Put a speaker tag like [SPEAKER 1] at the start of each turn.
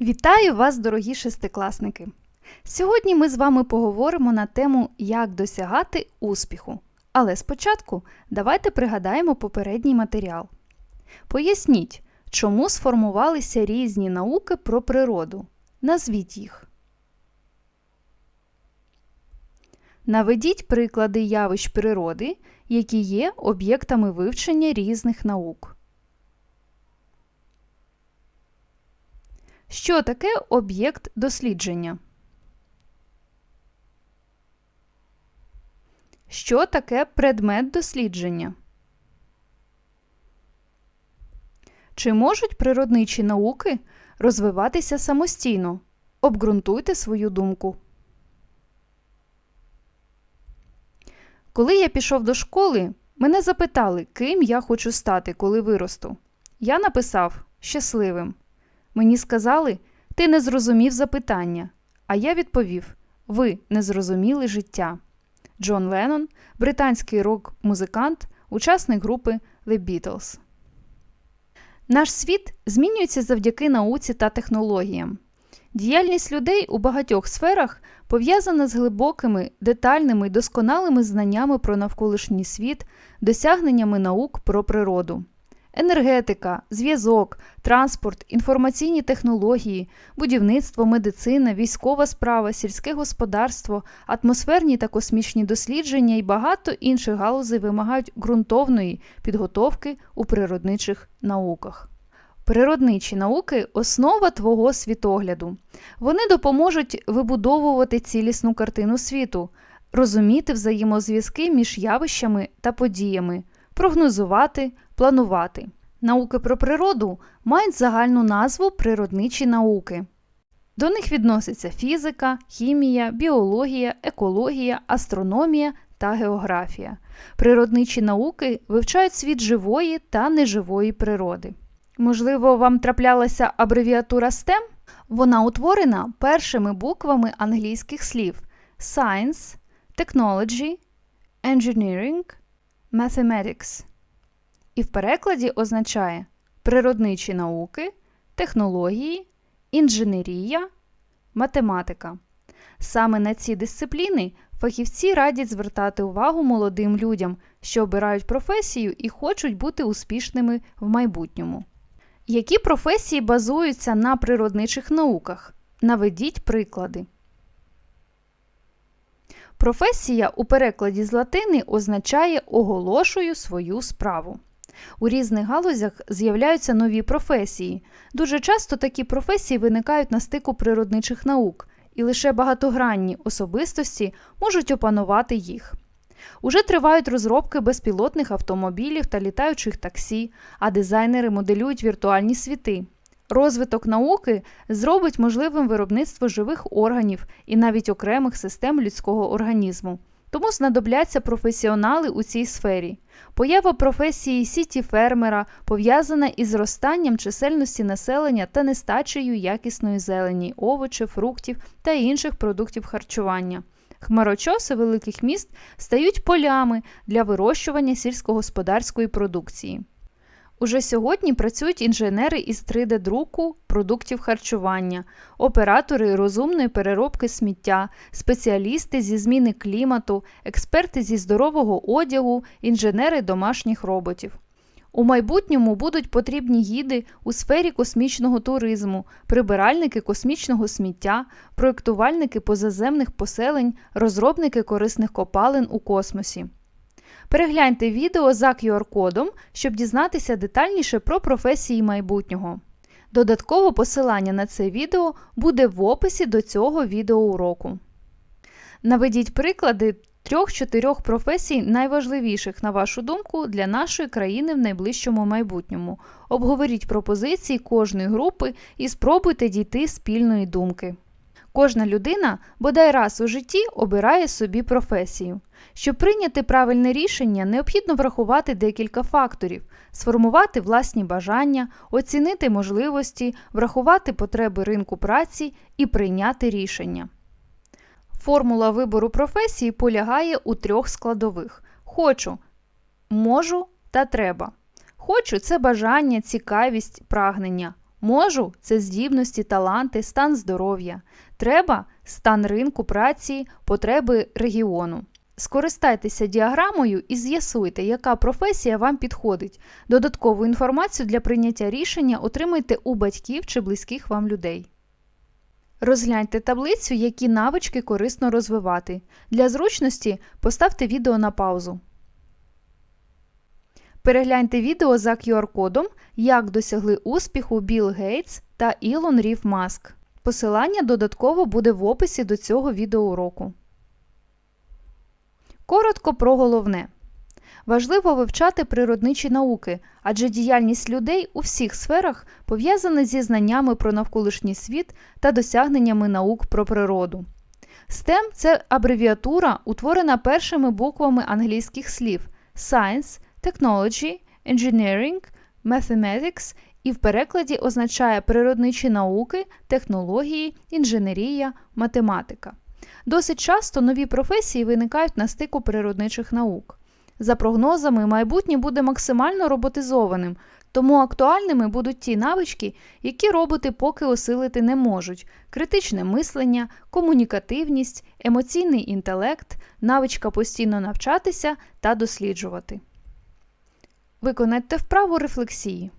[SPEAKER 1] Вітаю вас, дорогі шестикласники! Сьогодні ми з вами поговоримо на тему, як досягати успіху. Але спочатку давайте пригадаємо попередній матеріал. Поясніть, чому сформувалися різні науки про природу. Назвіть їх. Наведіть приклади явищ природи, які є об'єктами вивчення різних наук. Що таке об'єкт дослідження? Що таке предмет дослідження? Чи можуть природничі науки розвиватися самостійно? Обґрунтуйте свою думку. Коли я пішов до школи, мене запитали, ким я хочу стати, коли виросту. Я написав щасливим. Мені сказали, ти не зрозумів запитання. А я відповів: Ви не зрозуміли життя. Джон Леннон, британський рок-музикант, учасник групи The Beatles. Наш світ змінюється завдяки науці та технологіям. Діяльність людей у багатьох сферах пов'язана з глибокими, детальними й досконалими знаннями про навколишній світ, досягненнями наук про природу. Енергетика, зв'язок, транспорт, інформаційні технології, будівництво, медицина, військова справа, сільське господарство, атмосферні та космічні дослідження і багато інших галузей вимагають ґрунтовної підготовки у природничих науках. Природничі науки основа твого світогляду. Вони допоможуть вибудовувати цілісну картину світу, розуміти взаємозв'язки між явищами та подіями, прогнозувати, планувати. Науки про природу мають загальну назву природничі науки. До них відносяться фізика, хімія, біологія, екологія, астрономія та географія. Природничі науки вивчають світ живої та неживої природи. Можливо, вам траплялася абревіатура STEM? Вона утворена першими буквами англійських слів Science, Technology, Engineering, Mathematics. І в перекладі означає природничі науки, технології, інженерія, математика. Саме на ці дисципліни фахівці радять звертати увагу молодим людям, що обирають професію і хочуть бути успішними в майбутньому. Які професії базуються на природничих науках? Наведіть приклади. Професія у перекладі з латини означає оголошую свою справу. У різних галузях з'являються нові професії. Дуже часто такі професії виникають на стику природничих наук, і лише багатогранні особистості можуть опанувати їх. Уже тривають розробки безпілотних автомобілів та літаючих таксі, а дизайнери моделюють віртуальні світи. Розвиток науки зробить можливим виробництво живих органів і навіть окремих систем людського організму. Тому знадобляться професіонали у цій сфері. Поява професії сіті фермера пов'язана із зростанням чисельності населення та нестачею якісної зелені, овочів, фруктів та інших продуктів харчування. Хмарочоси великих міст стають полями для вирощування сільськогосподарської продукції. Уже сьогодні працюють інженери із 3D-друку продуктів харчування, оператори розумної переробки сміття, спеціалісти зі зміни клімату, експерти зі здорового одягу, інженери домашніх роботів. У майбутньому будуть потрібні гіди у сфері космічного туризму, прибиральники космічного сміття, проєктувальники позаземних поселень, розробники корисних копалин у космосі. Перегляньте відео за QR-кодом, щоб дізнатися детальніше про професії майбутнього. Додатково посилання на це відео буде в описі до цього відеоуроку. Наведіть приклади трьох-чотирьох професій, найважливіших, на вашу думку, для нашої країни в найближчому майбутньому. Обговоріть пропозиції кожної групи і спробуйте дійти спільної думки. Кожна людина бодай раз у житті обирає собі професію. Щоб прийняти правильне рішення, необхідно врахувати декілька факторів: сформувати власні бажання, оцінити можливості, врахувати потреби ринку праці і прийняти рішення. Формула вибору професії полягає у трьох складових: хочу, можу та треба. Хочу це бажання, цікавість, прагнення. Можу це здібності, таланти, стан здоров'я. Треба стан ринку праці, потреби регіону. Скористайтеся діаграмою і з'ясуйте, яка професія вам підходить. Додаткову інформацію для прийняття рішення отримайте у батьків чи близьких вам людей. Розгляньте таблицю, які навички корисно розвивати. Для зручності поставте відео на паузу. Перегляньте відео за QR-кодом, як досягли успіху Білл Гейтс та Ілон Рів Маск. Посилання додатково буде в описі до цього відеоуроку. Коротко про головне. Важливо вивчати природничі науки, адже діяльність людей у всіх сферах пов'язана зі знаннями про навколишній світ та досягненнями наук про природу. STEM – це абревіатура, утворена першими буквами англійських слів Science, Technology, Engineering, Mathematics і в перекладі означає природничі науки, технології, інженерія, математика. Досить часто нові професії виникають на стику природничих наук. За прогнозами, майбутнє буде максимально роботизованим, тому актуальними будуть ті навички, які роботи поки осилити не можуть: критичне мислення, комунікативність, емоційний інтелект, навичка постійно навчатися та досліджувати. Виконайте вправу рефлексії.